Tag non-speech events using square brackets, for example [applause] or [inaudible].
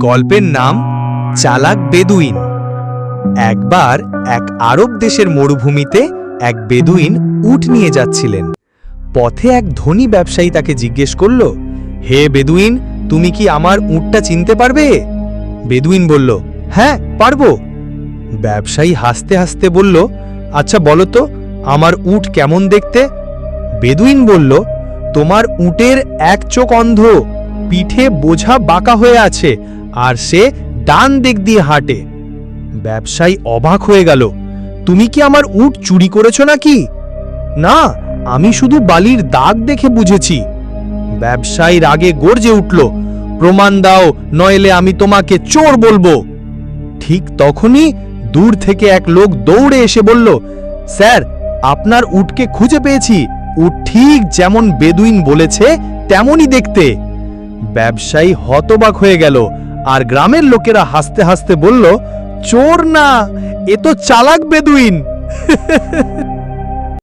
গল্পের নাম চালাক বেদুইন। একবার এক আরব দেশের মরুভূমিতে এক বেদুইন উট নিয়ে যাচ্ছিলেন। পথে এক ধনী ব্যবসায়ী তাকে জিজ্ঞেস করল, হে বেদুইন, তুমি কি আমার উটটা চিনতে পারবে? বেদুইন বলল হ্যাঁ পারব। ব্যবসায়ী হাসতে হাসতে বলল আচ্ছা বলো তো, আমার উট কেমন দেখতে? বেদুইন বলল, তোমার উটের এক চোখ অন্ধ পিঠে বোঝা বাঁকা হয়ে আছে, আর সে ডান দিক দিয়ে হাঁটে। ব্যবসায়ী অবাক হয়ে গেল। তুমি কি আমার উট চুরি করেছ নাকি? না, আমি শুধু বালির দাগ দেখে বুঝেছি। ব্যবসায়ীর আগে গর্জে উঠল। প্রমাণ দাও, নইলে আমি তোমাকে চোর বলব। ঠিক তখনই দূর থেকে এক লোক দৌড়ে এসে বলল, স্যার, আপনার উটকে খুঁজে পেয়েছি। উট ঠিক যেমন বেদুইন বলেছে, তেমনই দেখতে। ব্যবসায়ী হতবাক হয়ে গেল, আর গ্রামের লোকেরা হাসতে হাসতে বলল, চোর না, এ তো চালাক বেদুইন। [laughs]